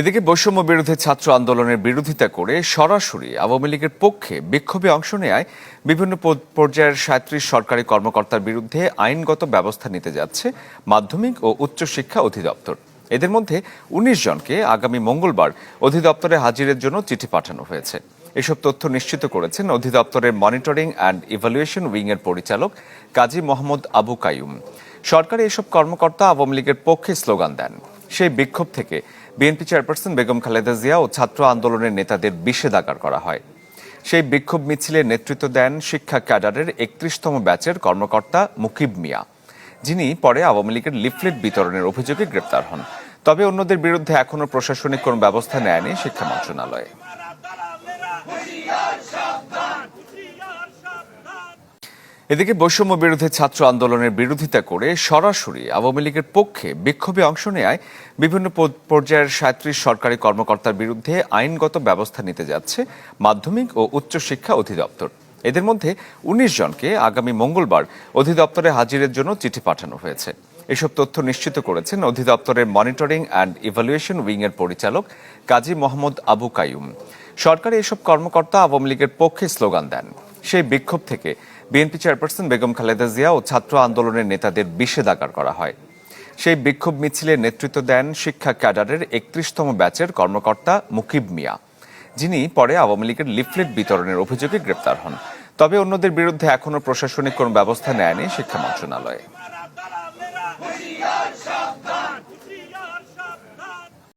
এদিকে বৈষম্য বিরোধী ছাত্র আন্দোলনের বিরোধিতা করে সরাসরি আওয়ামী লীগের পক্ষে বিক্ষোভে অংশ নেয় বিভিন্ন পর্যায়ের সাঁত্রিশ সরকারি কর্মকর্তার বিরুদ্ধে আইনগত ব্যবস্থা নিতে যাচ্ছে মাধ্যমিক ও উচ্চশিক্ষা অধিদপ্তর। এদের মধ্যে উনিশ জনকে আগামী মঙ্গলবার অধিদপ্তরে হাজিরের জন্য চিঠি পাঠানো হয়েছে। এসব তথ্য নিশ্চিত করেছেন অধিদপ্তরের মনিটরিং অ্যান্ড ইভালুয়েশন উইংয়ের পরিচালক কাজী মোহাম্মদ আবু কাইয়ুম। সরকারি এসব কর্মকর্তা আওয়ামী লীগের পক্ষে স্লোগান দেন। সেই বিক্ষোভ থেকে বিএনপি চেয়ারপারসন বেগম খালেদা জিয়া ও ছাত্র আন্দোলনের নেতাদের বিষেধাগার করা হয়। সেই বিক্ষোভ মিছিলে নেতৃত্ব দেন শিক্ষা ক্যাডারের একত্রিশতম ব্যাচের কর্মকর্তা মুকিব মিয়া, যিনি পরে আওয়ামী লীগের লিফলেট বিতরণের অভিযোগে গ্রেপ্তার হন। তবে অন্যদের বিরুদ্ধে এখনও প্রশাসনিক কোনো ব্যবস্থা নেয়নি শিক্ষা মন্ত্রণালয়। এদিকে বৈষম্য বিরোধী ছাত্র আন্দোলনের বিরোধিতা করে সরাসরি আওয়ামী লীগের পক্ষে বিক্ষোভে অংশ নেয় বিভিন্ন পর্যায়ের সাঁত্রিশ সরকারি কর্মকর্তার বিরুদ্ধে আইনগত ব্যবস্থা নিতে যাচ্ছে মাধ্যমিক ও উচ্চশিক্ষা অধিদপ্তর। এদের মধ্যে উনিশ জনকে আগামী মঙ্গলবার অধিদপ্তরে হাজিরের জন্য চিঠি পাঠানো হয়েছে। এসব তথ্য নিশ্চিত করেছেন অধিদপ্তরের মনিটরিং অ্যান্ড ইভালুয়েশন উইংয়ের পরিচালক কাজী মোহাম্মদ আবু কাইয়ুম। সরকারি এসব কর্মকর্তা আওয়ামী লীগের পক্ষে স্লোগান দেন। সেই বিক্ষোভ থেকে বিএনপি চেয়ারপারসন বেগম খালেদা জিয়া ও ছাত্র আন্দোলনের নেতাদের বিষেধাগার করা হয়। সেই বিক্ষোভ মিছিলে নেতৃত্ব দেন শিক্ষা ক্যাডারের একত্রিশতম ব্যাচের কর্মকর্তা মুকিব মিয়া। যিনি পরে আওয়ামী লীগের লিফলেট বিতরণের অভিযোগে গ্রেপ্তার হন। তবে অন্যদের বিরুদ্ধে এখনও প্রশাসনিক কোনো ব্যবস্থা নেয়নি শিক্ষা মন্ত্রণালয়।